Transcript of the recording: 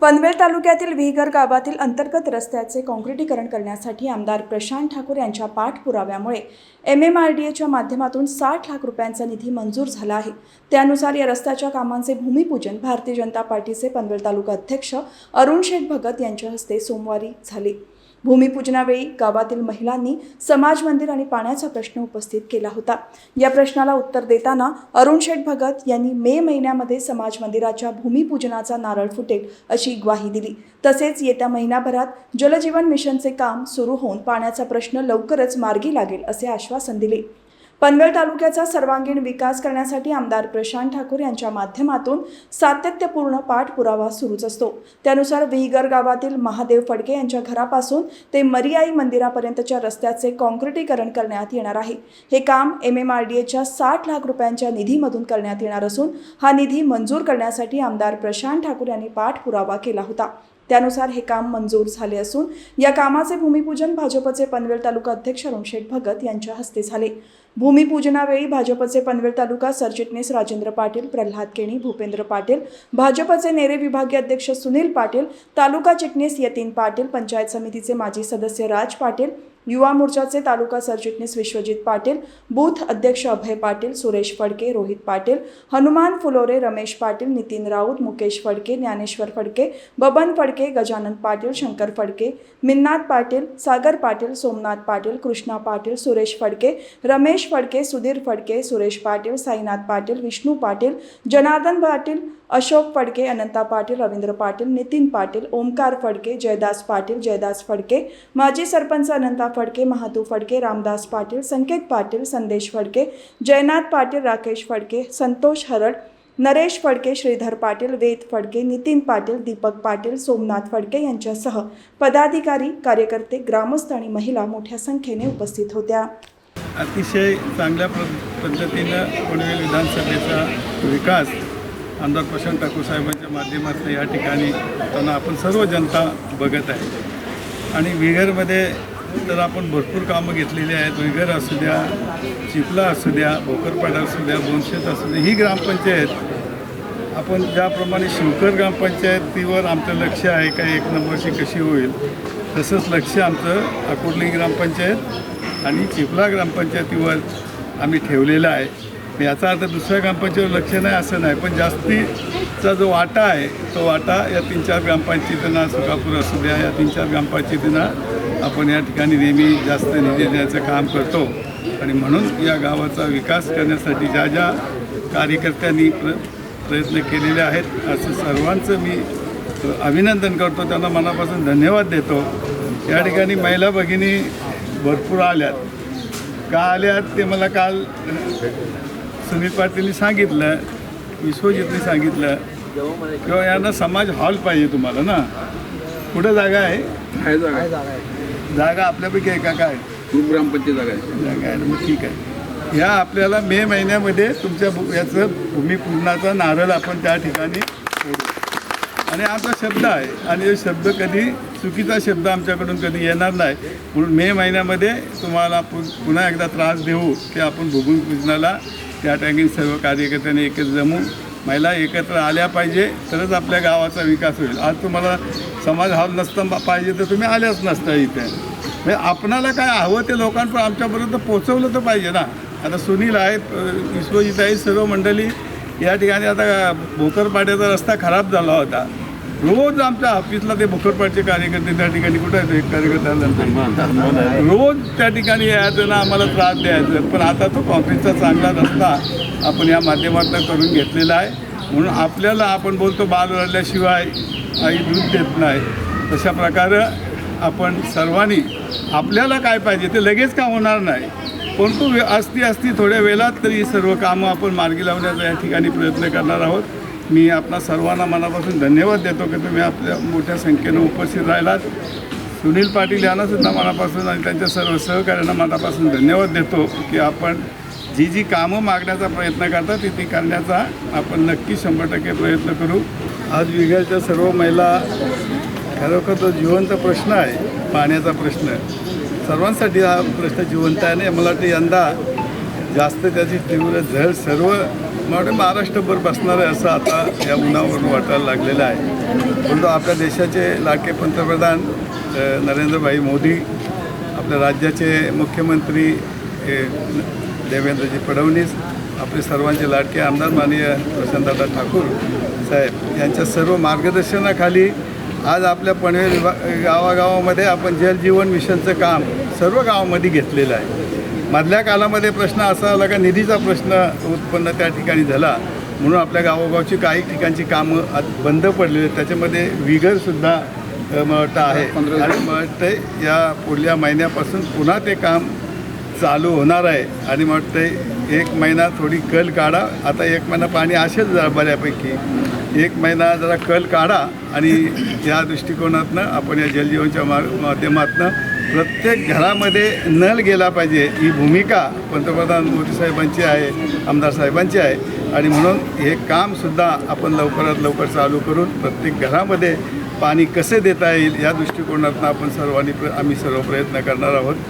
पनवेल तालुक्यातील विहीगर गावातील अंतर्गत रस्त्याचे काँक्रिटीकरण करण्यासाठी आमदार प्रशांत ठाकूर यांच्या पाठपुराव्यामुळे एम एम आर डी एच्या माध्यमातून साठ लाख रुपयांचा निधी मंजूर झाला आहे. त्यानुसार या रस्त्याच्या कामांचे भूमिपूजन भारतीय जनता पार्टीचे पनवेल तालुका अध्यक्ष अरुण शेठ भगत यांच्या हस्ते सोमवारी झाले. भूमिपूजनावेळी गावातील महिलांनी समाज मंदिर आणि पाण्याचा प्रश्न उपस्थित केला होता. या प्रश्नाला उत्तर देताना अरुण शेठ भगत यांनी मे महिन्यामध्ये समाज मंदिराच्या भूमिपूजनाचा नारळ फुटेल अशी ग्वाही दिली. तसेच येत्या महिनाभरात जलजीवन मिशनचे काम सुरू होऊन पाण्याचा प्रश्न लवकरच मार्गी लागेल असे आश्वासन दिले. पनवेल तालुक्याचा सर्वांगीण विकास करण्यासाठी आमदार प्रशांत ठाकूर यांच्या माध्यमातून सातत्यपूर्ण पाठपुरावा सुरूच असतो. त्यानुसार विहिगर गावातील महादेव फडके यांच्या घरापासून ते मरियाई मंदिरापर्यंतच्या रस्त्याचे काँक्रिटीकरण करण्यात येणार आहे. हे काम एम एम आर डी एच्या साठ लाख रुपयांच्या निधीमधून करण्यात येणार असून हा निधी मंजूर करण्यासाठी आमदार प्रशांत ठाकूर यांनी पाठपुरावा केला होता. त्यानुसार हे काम मंजूर झाले असून या कामाचे भूमिपूजन भाजपचे पनवेल तालुका अध्यक्ष अरुण शेठ भगत यांच्या हस्ते झाले. भूमिपूजनावेळी भाजपचे पनवेल तालुका सरचिटणीस राजेंद्र पाटील प्रल्हाद केणी भूपेंद्र पाटील भाजपचे नेरे विभागीय अध्यक्ष सुनील पाटील तालुका चिटणीस यतीन पाटील पंचायत समितीचे माजी सदस्य राज पाटील युवा मोर्चाचे तालुका सरचिटणीस विश्वजित पाटील बूथ अध्यक्ष अभय पाटील सुरेश फडके रोहित पाटील हनुमान फुलोरे रमेश पाटील नितीन राऊत मुकेश फडके ज्ञानेश्वर फडके बबन फडके गजानन पाटील शंकर फडके मिन्नाथ पाटील सागर पाटील सोमनाथ पाटील कृष्णा पाटील सुरेश फडके रमेश फडके सुधीर फडके सुरेश पाटील साईनाथ पाटील विष्णू पाटील जनार्दन पाटील अशोक फडके अनंता पाटील रवींद्र पाटील नितीन पाटील ओमकार फडके जयदास पाटील जयदास फडके माजी सरपंच अनंता फडके महातू फडके रामदास पाटील संकेत पाटील संदेश फडके जयनाथ पाटील राकेश फडके संतोष हरड नरेश फडके श्रीधर पाटील वेद फडके नितीन पाटील दीपक पाटील सोमनाथ फडके यांच्यासह पदाधिकारी कार्यकर्ते ग्रामस्थ आणि महिला मोठ्या संख्येने उपस्थित होत्या. अतिशय चांगल्या पद्धतीनं पनवेल विधानसभेचा विकास आमदार प्रशांत ठाकूर साहेबांच्या माध्यमातून या ठिकाणी त्यांना आपण सर्व जनता बघत आहे. आणि विघरमध्ये तर आपण भरपूर कामं घेतलेली आहेत. विघर असू द्या चिपला असू द्या भोकरपाडा असू द्या बोनशेत असू द्या ही ग्रामपंचायत. आपण ज्याप्रमाणे शिवकर ग्रामपंचायतीवर आमचं लक्ष आहे का एक नंबरची कशी होईल तसंच लक्ष आमचं अकोर्ली ग्रामपंचायत आणि चिपला ग्रामपंचायतीवर आम्ही ठेवलेलं आहे. याचा अर्थ दुसऱ्या ग्रामपंचायतीवर लक्ष नाही असं नाही. पण जास्तीचा जो वाटा आहे तो वाटा या तीन चार ग्रामपंचायतींना सुकापूर असू द्या. या तीन चार ग्रामपंचायतींना आपण या ठिकाणी नेहमी जास्त निधी देण्याचं काम करतो. आणि म्हणून या गावाचा विकास करण्यासाठी ज्या ज्या कार्यकर्त्यांनी प्र प्रयत्न केलेले आहेत असं सर्वांचं मी अभिनंदन करतो. त्यांना मनापासून धन्यवाद देतो. या ठिकाणी महिला भगिनी भरपूर आल्यात. का आल्यात ते मला काल सुनील पाटीलनी सांगितलं विश्वजितनी सांगितलं किंवा यांना समाज हॉल पाहिजे तुम्हाला ना. कुठं जागा आहे? जागा. आहे जागा आपल्यापैकी आहे का काय? ग्रामपंचायत जागा आहे. जागा आहे ना, मग ठीक आहे. ह्या आपल्याला मे महिन्यामध्ये तुमच्या भू- याचं भूमिपूजनाचा नारळ आपण त्या ठिकाणी फोडू आणि आमचा शब्द आहे आणि हे शब्द कधी चुकीचा शब्द आमच्याकडून कधी येणार नाही. म्हणून मे महिन्यामध्ये तुम्हाला पु पुन्हा एकदा त्रास देऊ की आपण भूमिपूजनाला त्या टँकिंग सर्व कार्यकर्त्यांनी एकत्र जमू महिला एकत्र आल्या पाहिजे तरच आपल्या गावाचा विकास होईल. आज तुम्हाला समाज हॉल नसतं पाहिजे तर तुम्ही आल्याच नसता इथे. म्हणजे आपणाला काय हवं ते लोकांपर्यंत आमच्यापर्यंत पोचवलं तर पाहिजे ना. आता सुनील आहेत विश्वजित आहेत सर्व मंडळी या ठिकाणी आता भोकरपाड्याचा रस्ता खराब झाला होता. रोज आमच्या ऑफिसला ते भोकरपाडचे कार्यकर्ते त्या ठिकाणी कुठं आहेत? एक रोज त्या ठिकाणी यायचं ना आम्हाला त्रास द्यायचा. पण आता तो कॉफीचा चांगला रस्ता आपण या माध्यमातून करून घेतलेला आहे. म्हणून आपल्याला आपण बोलतो बाल रडल्याशिवाय आई दूध देत नाही. तशा प्रकारे आपण सर्वांनी आपल्याला काय पाहिजे ते लगेच का होणार नाही? परंतु असती असती थोड्या वेळात तरी सर्व कामं आपण मार्गी लावण्याचा या ठिकाणी प्रयत्न करणार आहोत. मी आपणा सर्वांना मनापासून धन्यवाद देतो की तुम्ही आपल्या मोठ्या संख्येनं उपस्थित राहिलात. सुनील पाटील यांनासुद्धा मनापासून आणि त्यांच्या सर्व सहकार्यांना मनापासून धन्यवाद देतो की आपण जी जी कामं मागण्याचा प्रयत्न करतात ती ती करण्याचा आपण नक्की शंभर टक्के प्रयत्न करू. आज विघ्याच्या सर्व महिला खरोखर तो जिवंत प्रश्न आहे पाण्याचा प्रश्न. सर्वांसाठी हा प्रश्न जिवंत आहे आणि मला वाटतं यंदा जास्त त्याची तीव्र झळ सर्व मला महाराष्ट्रभर बसणार आहे असं आता या उन्हावरून वाटायला लागलेलं आहे. परंतु आपल्या देशाचे लाडके पंतप्रधान नरेंद्रभाई मोदी आपल्या राज्याचे मुख्यमंत्री देवेंद्रजी फडणवीस आपले सर्वांचे लाडके आमदार माननीय प्रशांतदादा ठाकूर साहेब यांच्या सर्व मार्गदर्शनाखाली आज आपल्या पनवेल गावागावामध्ये आपण जलजीवन मिशनचं काम सर्व गावामध्ये घेतलेलं आहे. मधल्या कालामध्ये प्रश्न असा आला का निधीचा प्रश्न उत्पन्न त्या ठिकाणी झाला. म्हणून आपल्या गावोगावची काही ठिकाणची कामं बंद पडलेली आहेत. त्याच्यामध्ये विगरसुद्धा अ, मला वाटतं आहे. आणि मला वाटतं या पुढल्या महिन्यापासून पुन्हा ते काम चालू होणार आहे. आणि मग ते एक महिना थोडी कल काढा. आता एक महिना पाणी असेल जरा बऱ्यापैकी. एक महिना जरा कल काढा. आणि या दृष्टिकोनातनं आपण या जलजीवनच्या मा माध्यमातनं प्रत्येक घरामध्ये नल गेला पाहिजे. ही भूमिका पंतप्रधान मोदी साहेबांची आहे आमदार साहेबांची आहे. आणि म्हणून हे कामसुद्धा आपण लवकरात लवकर चालू करून प्रत्येक घरामध्ये पाणी कसे देता येईल या दृष्टिकोनातून आपण सर्वांनी प्र आम्ही सर्व प्रयत्न करणार आहोत.